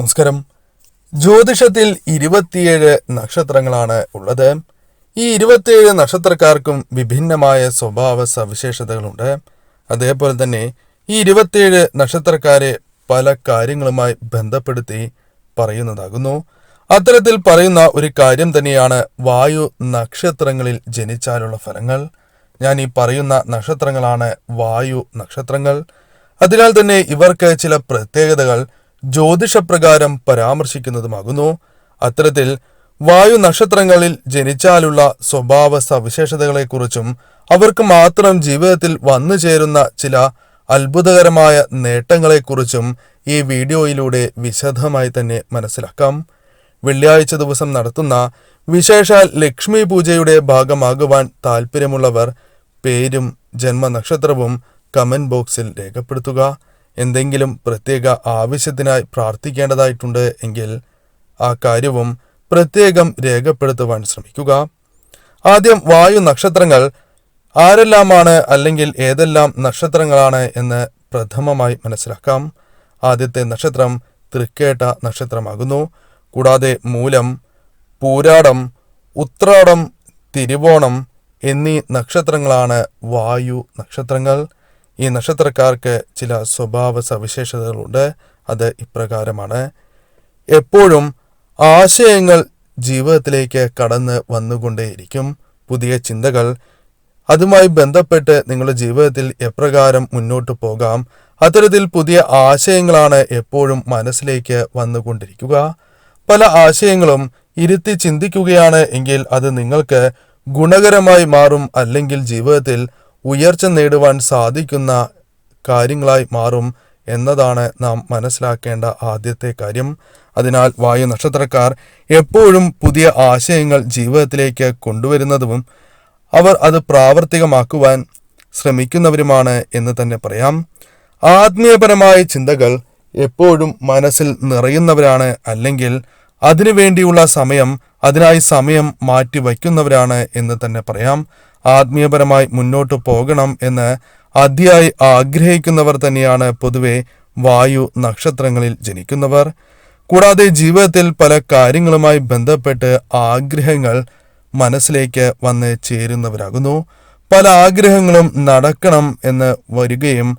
നമസ്കാരം. ജ്യോതിഷത്തിൽ ഇരുപത്തിയേഴ് നക്ഷത്രങ്ങളാണ് ഉള്ളത്. ഈ ഇരുപത്തിയേഴ് നക്ഷത്രക്കാർക്കും വിഭിന്നമായ സ്വഭാവ സവിശേഷതകളുണ്ട്. അതേപോലെ തന്നെ ഈ ഇരുപത്തിയേഴ് നക്ഷത്രക്കാരെ പല കാര്യങ്ങളുമായി ബന്ധപ്പെടുത്തി പറയുന്നതാകുന്നു. അത്തരത്തിൽ പറയുന്ന ഒരു കാര്യം തന്നെയാണ് വായു നക്ഷത്രങ്ങളിൽ ജനിച്ചാലുള്ള ഫലങ്ങൾ. ഞാൻ ഈ പറയുന്ന നക്ഷത്രങ്ങളാണ് വായു നക്ഷത്രങ്ങൾ. അതിനാൽ തന്നെ ഇവർക്ക് ചില പ്രത്യേകതകൾ ജ്യോതിഷപ്രകാരം പരാമർശിക്കുന്നതുമാകുന്നു. അത്തരത്തിൽ വായു നക്ഷത്രങ്ങളിൽ ജനിച്ചാലുള്ള സ്വഭാവ സവിശേഷതകളെക്കുറിച്ചും അവർക്ക് മാത്രം ജീവിതത്തിൽ വന്നു ചേരുന്ന ചില അത്ഭുതകരമായ നേട്ടങ്ങളെക്കുറിച്ചും ഈ വീഡിയോയിലൂടെ വിശദമായി തന്നെ മനസ്സിലാക്കാം. വെള്ളിയാഴ്ച ദിവസം നടത്തുന്ന വിശേഷാൽ ലക്ഷ്മി പൂജയുടെ ഭാഗമാകുവാൻ താൽപ്പര്യമുള്ളവർ പേരും ജന്മനക്ഷത്രവും കമന്റ് ബോക്സിൽ രേഖപ്പെടുത്തുക. എന്തെങ്കിലും പ്രത്യേക ആവശ്യത്തിനായി പ്രാർത്ഥിക്കേണ്ടതായിട്ടുണ്ട് എങ്കിൽ ആ കാര്യവും പ്രത്യേകം രേഖപ്പെടുത്തുവാൻ ശ്രമിക്കുക. ആദ്യം വായു നക്ഷത്രങ്ങൾ ആരെല്ലാമാണ് അല്ലെങ്കിൽ ഏതെല്ലാം നക്ഷത്രങ്ങളാണ് എന്ന് പ്രഥമമായി മനസ്സിലാക്കാം. ആദ്യത്തെ നക്ഷത്രം തൃക്കേട്ട നക്ഷത്രമാകുന്നു. കൂടാതെ മൂലം പൂരാടം ഉത്രാടം തിരുവോണം എന്നീ നക്ഷത്രങ്ങളാണ് വായു നക്ഷത്രങ്ങൾ. ഈ നക്ഷത്രക്കാർക്ക് ചില സ്വഭാവ സവിശേഷതകളുണ്ട്. അത് ഇപ്രകാരമാണ്. എപ്പോഴും ആശയങ്ങൾ ജീവിതത്തിലേക്ക് കടന്ന് വന്നുകൊണ്ടേയിരിക്കും. പുതിയ ചിന്തകൾ. അതുമായി ബന്ധപ്പെട്ട് നിങ്ങളുടെ ജീവിതത്തിൽ എപ്രകാരം മുന്നോട്ട് പോകാം. അത്തരത്തിൽ പുതിയ ആശയങ്ങളാണ് എപ്പോഴും മനസ്സിലേക്ക് വന്നുകൊണ്ടിരിക്കുക. പല ആശയങ്ങളും ഇരുത്തി ചിന്തിക്കുകയാണ് എങ്കിൽ അത് നിങ്ങൾക്ക് ഗുണകരമായി മാറും അല്ലെങ്കിൽ ജീവിതത്തിൽ ഉയർച്ച നേടുവാൻ സാധിക്കുന്ന കാര്യങ്ങളായി മാറും എന്നതാണ് നാം മനസ്സിലാക്കേണ്ട ആദ്യത്തെ കാര്യം. അതിനാൽ വായു നക്ഷത്രക്കാർ എപ്പോഴും പുതിയ ആശയങ്ങൾ ജീവിതത്തിലേക്ക് കൊണ്ടുവരുന്നതും അവർ അത് പ്രാവർത്തികമാക്കുവാൻ ശ്രമിക്കുന്നവരുമാണ് എന്ന് തന്നെ പറയാം. ആത്മീയപരമായ ചിന്തകൾ എപ്പോഴും മനസ്സിൽ നിറയുന്നവരാണ് അല്ലെങ്കിൽ അതിനുവേണ്ടിയുള്ള സമയം അതിനായി സമയം മാറ്റി വയ്ക്കുന്നവരാണ് എന്ന് തന്നെ പറയാം. ആത്മീയപരമായി മുന്നോട്ട് പോകണം എന്ന് അതിയായി ആഗ്രഹിക്കുന്നവർ തന്നെയാണ് പൊതുവെ വായു നക്ഷത്രങ്ങളിൽ ജനിക്കുന്നവർ. കൂടാതെ ജീവിതത്തിൽ പല കാര്യങ്ങളുമായി ബന്ധപ്പെട്ട് ആഗ്രഹങ്ങൾ മനസ്സിലേക്ക് വന്ന് ചേരുന്നവരാകുന്നു. പല ആഗ്രഹങ്ങളും നടക്കണം എന്ന് വരികയും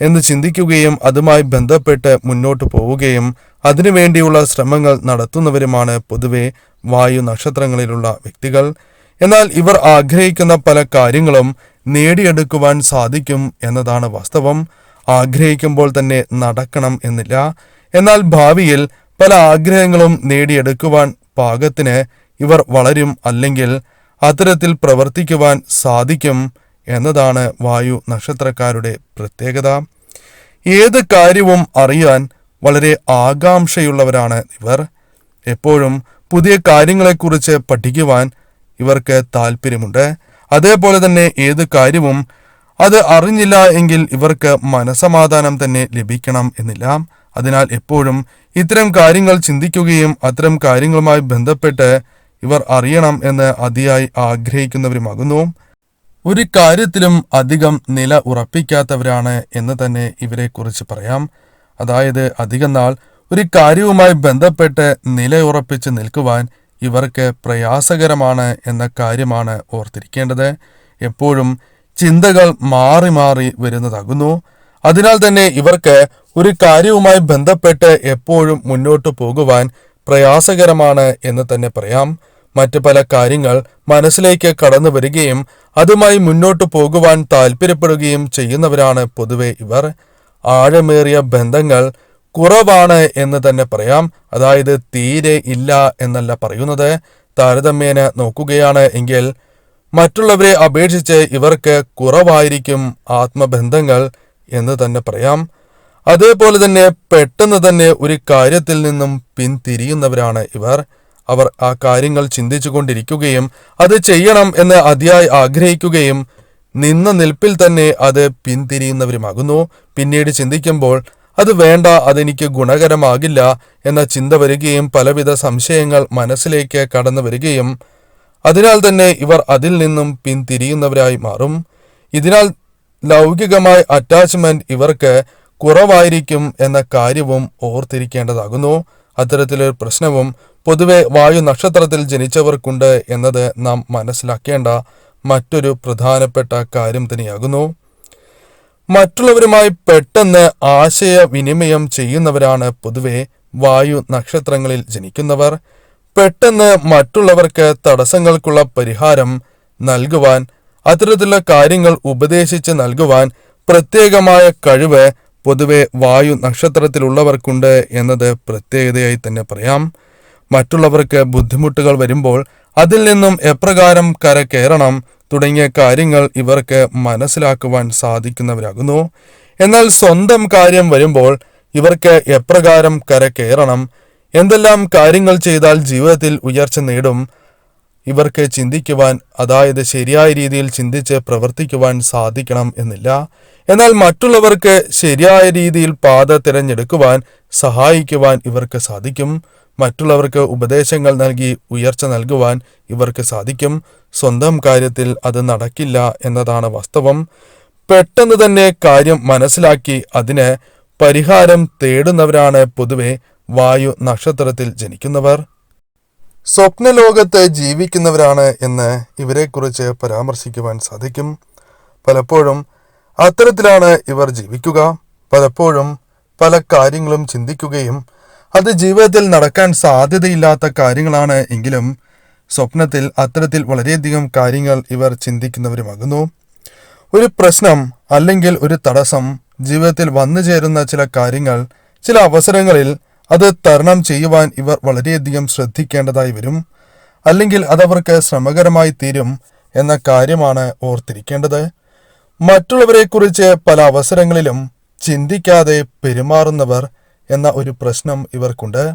എന്ന് ചിന്തിക്കുകയും അതുമായി ബന്ധപ്പെട്ട് മുന്നോട്ട് പോവുകയും അതിനുവേണ്ടിയുള്ള ശ്രമങ്ങൾ നടത്തുന്നവരുമാണ് പൊതുവെ വായു നക്ഷത്രങ്ങളിലുള്ള വ്യക്തികൾ. എന്നാൽ ഇവർ ആഗ്രഹിക്കുന്ന പല കാര്യങ്ങളും നേടിയെടുക്കുവാൻ സാധിക്കും എന്നതാണ് വാസ്തവം. ആഗ്രഹിക്കുമ്പോൾ തന്നെ നടക്കണം എന്നില്ല. എന്നാൽ ഭാവിയിൽ പല ആഗ്രഹങ്ങളും നേടിയെടുക്കുവാൻ പാകത്തിന് ഇവർ വളരും അല്ലെങ്കിൽ അത്തരത്തിൽ പ്രവർത്തിക്കുവാൻ സാധിക്കും എന്നതാണ് വായു നക്ഷത്രക്കാരുടെ പ്രത്യേകത. ഏത് കാര്യവും അറിയാൻ വളരെ ആകാംക്ഷയുള്ളവരാണ് ഇവർ. എപ്പോഴും പുതിയ കാര്യങ്ങളെക്കുറിച്ച് പഠിക്കുവാൻ ഇവർക്ക് താല്പര്യമുണ്ട് അതേപോലെ തന്നെ ഏത് കാര്യവും അത് അറിഞ്ഞില്ല എങ്കിൽ ഇവർക്ക് മനസമാധാനം തന്നെ ലഭിക്കണം എന്നില്ല. അതിനാൽ എപ്പോഴും ഇത്തരം കാര്യങ്ങൾ ചിന്തിക്കുകയും അത്തരം കാര്യങ്ങളുമായി ബന്ധപ്പെട്ട് ഇവർ അറിയണം എന്ന് അതിയായി ആഗ്രഹിക്കുന്നവരുമാകുന്നു. ഒരു കാര്യത്തിലും അധികം നില ഉറപ്പിക്കാത്തവരാണ് എന്ന് തന്നെ ഇവരെക്കുറിച്ച് പറയാം. അതായത് അധികം നാൾ ഒരു കാര്യവുമായി ബന്ധപ്പെട്ട് നിലയുറപ്പിച്ച് നിൽക്കുവാൻ ഇവർക്ക് പ്രയാസകരമാണ് എന്ന കാര്യമാണ് ഓർത്തിരിക്കേണ്ടത്. എപ്പോഴും ചിന്തകൾ മാറി മാറി വരുന്നതാകുന്നു. അതിനാൽ തന്നെ ഇവർക്ക് ഒരു കാര്യവുമായി ബന്ധപ്പെട്ട് എപ്പോഴും മുന്നോട്ട് പോകുവാൻ പ്രയാസകരമാണ് എന്ന് തന്നെ പറയാം. മറ്റു പല കാര്യങ്ങൾ മനസ്സിലേക്ക് കടന്നു വരികയും അതുമായി മുന്നോട്ട് പോകുവാൻ താല്പര്യപ്പെടുകയും ചെയ്യുന്നവരാണ് പൊതുവെ ഇവർ. ആഴമേറിയ ബന്ധങ്ങൾ കുറവാണ് എന്ന് തന്നെ പറയാം. അതായത് തീരെ ഇല്ല എന്നല്ല പറയുന്നത്. താരതമ്യേന നോക്കുകയാണ് എങ്കിൽ മറ്റുള്ളവരെ അപേക്ഷിച്ച് ഇവർക്ക് കുറവായിരിക്കും ആത്മബന്ധങ്ങൾ എന്ന് തന്നെ പറയാം. അതേപോലെ തന്നെ പെട്ടെന്ന് തന്നെ ഒരു കാര്യത്തിൽ നിന്നും പിന്തിരിയുന്നവരാണ് ഇവർ. അവർ ആ കാര്യങ്ങൾ ചിന്തിച്ചു കൊണ്ടിരിക്കുകയും അത് ചെയ്യണം എന്ന് അതിയായി ആഗ്രഹിക്കുകയും നിന്ന നിൽപ്പിൽ തന്നെ അത് പിന്തിരിയുന്നവരുമാകുന്നു. പിന്നീട് ചിന്തിക്കുമ്പോൾ അത് വേണ്ട അതെനിക്ക് ഗുണകരമാകില്ല എന്ന ചിന്ത വരികയും പലവിധ സംശയങ്ങൾ മനസ്സിലേക്ക് കടന്നു വരികയും അതിനാൽ തന്നെ ഇവർ അതിൽ നിന്നും പിന്തിരിയുന്നവരായി മാറും. ഇതിനാൽ ലൗകികമായ അറ്റാച്ച്മെന്റ് ഇവർക്ക് കുറവായിരിക്കും എന്ന കാര്യവും ഓർത്തിരിക്കേണ്ടതാകുന്നു. അത്തരത്തിലൊരു പ്രശ്നവും പൊതുവെ വായു നക്ഷത്രത്തിൽ ജനിച്ചവർക്കുണ്ട് എന്നത് നാം മനസ്സിലാക്കേണ്ട മറ്റൊരു പ്രധാനപ്പെട്ട കാര്യം തന്നെയാകുന്നു. മറ്റുള്ളവരുമായി പെട്ടെന്ന് ആശയവിനിമയം ചെയ്യുന്നവരാണ് പൊതുവെ വായു നക്ഷത്രങ്ങളിൽ ജനിക്കുന്നവർ. പെട്ടെന്ന് മറ്റുള്ളവർക്ക് തടസ്സങ്ങൾക്കുള്ള പരിഹാരം നൽകുവാൻ അത്തരത്തിലുള്ള കാര്യങ്ങൾ ഉപദേശിച്ച് നൽകുവാൻ പ്രത്യേകമായ കഴിവ് പൊതുവെ വായു നക്ഷത്രത്തിലുള്ളവർക്കുണ്ട് എന്നത് പ്രത്യേകതയായി തന്നെ പറയാം. മറ്റുള്ളവർക്ക് ബുദ്ധിമുട്ടുകൾ വരുമ്പോൾ അതിൽ നിന്നും എപ്രകാരം കരകയറണം തുടങ്ങിയ കാര്യങ്ങൾ ഇവർക്ക് മനസ്സിലാക്കുവാൻ സാധിക്കുന്നവരാകുന്നു. എന്നാൽ സ്വന്തം കാര്യം വരുമ്പോൾ ഇവർക്ക് എപ്രകാരം കരകയറണം എന്തെല്ലാം കാര്യങ്ങൾ ചെയ്താൽ ജീവിതത്തിൽ ഉയർച്ച നേടും ഇവർക്ക് ചിന്തിക്കുവാൻ അതായത് ശരിയായ രീതിയിൽ ചിന്തിച്ച് പ്രവർത്തിക്കുവാൻ സാധിക്കണം എന്നില്ല. എന്നാൽ മറ്റുള്ളവർക്ക് ശരിയായ രീതിയിൽ പാത തിരഞ്ഞെടുക്കുവാൻ സഹായിക്കുവാൻ ഇവർക്ക് സാധിക്കും. മറ്റുള്ളവർക്ക് ഉപദേശങ്ങൾ നൽകി ഉയർച്ച നൽകുവാൻ ഇവർക്ക് സാധിക്കും. സ്വന്തം കാര്യത്തിൽ അത് നടക്കില്ല എന്നതാണ് വാസ്തവം. പെട്ടെന്ന് തന്നെ കാര്യം മനസ്സിലാക്കി അതിന് പരിഹാരം തേടുന്നവരാണ് പൊതുവെ വായു നക്ഷത്രത്തിൽ ജനിക്കുന്നവർ. സ്വപ്നലോകത്ത് ജീവിക്കുന്നവരാണ് എന്ന് ഇവരെക്കുറിച്ച് പരാമർശിക്കുവാൻ സാധിക്കും. പലപ്പോഴും അത്തരത്തിലാണ് ഇവർ ജീവിക്കുക. പലപ്പോഴും പല കാര്യങ്ങളും ചിന്തിക്കുകയും അത് ജീവിതത്തിൽ നടക്കാൻ സാധ്യതയില്ലാത്ത കാര്യങ്ങളാണ് എങ്കിലും സ്വപ്നത്തിൽ അത്തരത്തിൽ വളരെയധികം കാര്യങ്ങൾ ഇവർ ചിന്തിക്കുന്നവരുമാകുന്നു. ഒരു പ്രശ്നം അല്ലെങ്കിൽ ഒരു തടസ്സം ജീവിതത്തിൽ വന്നു ചേരുന്ന ചില കാര്യങ്ങൾ ചില അവസരങ്ങളിൽ അത് തരണം ചെയ്യുവാൻ ഇവർ വളരെയധികം ശ്രദ്ധിക്കേണ്ടതായി വരും അല്ലെങ്കിൽ അതവർക്ക് ശ്രമകരമായി തീരും എന്ന കാര്യമാണ് ഓർത്തിരിക്കേണ്ടത്. മറ്റുള്ളവരെക്കുറിച്ച് പല അവസരങ്ങളിലും ചിന്തിക്കാതെ പെരുമാറുന്നവർ എന്ന ഒരു പ്രശ്നം ഇവർക്കുണ്ട്.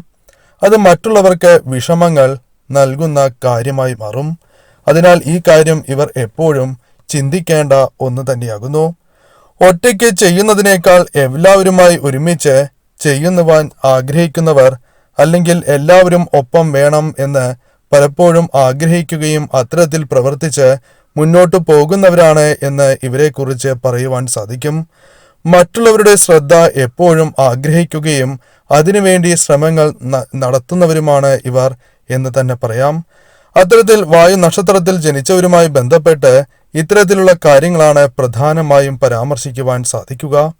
അത് മറ്റുള്ളവർക്ക് വിഷമങ്ങൾ നൽകുന്ന കാര്യമായി മാറും. അതിനാൽ ഈ കാര്യം ഇവർ എപ്പോഴും ചിന്തിക്കേണ്ട ഒന്ന് തന്നെയാകുന്നു. ഒറ്റയ്ക്ക് ചെയ്യുന്നതിനേക്കാൾ എല്ലാവരുമായി ഒരുമിച്ച് ചെയ്യുന്നുവാൻ ആഗ്രഹിക്കുന്നവർ അല്ലെങ്കിൽ എല്ലാവരും ഒപ്പം വേണം എന്ന് പലപ്പോഴും ആഗ്രഹിക്കുകയും അത്തരത്തിൽ പ്രവർത്തിച്ച് മുന്നോട്ടു പോകുന്നവരാണ് എന്ന് ഇവരെക്കുറിച്ച് പറയുവാൻ സാധിക്കും. മറ്റുള്ളവരുടെ ശ്രദ്ധ എപ്പോഴും ആഗ്രഹിക്കുകയും അതിനുവേണ്ടി ശ്രമങ്ങൾ നടത്തുന്നവരുമാണ് ഇവർ എന്ന് തന്നെ പറയാം. അത്തരത്തിൽ വായു നക്ഷത്രത്തിൽ ജനിച്ചവരുമായി ബന്ധപ്പെട്ട് ഇത്തരത്തിലുള്ള കാര്യങ്ങളാണ് പ്രധാനമായും പരാമർശിക്കുവാൻ സാധിക്കുക.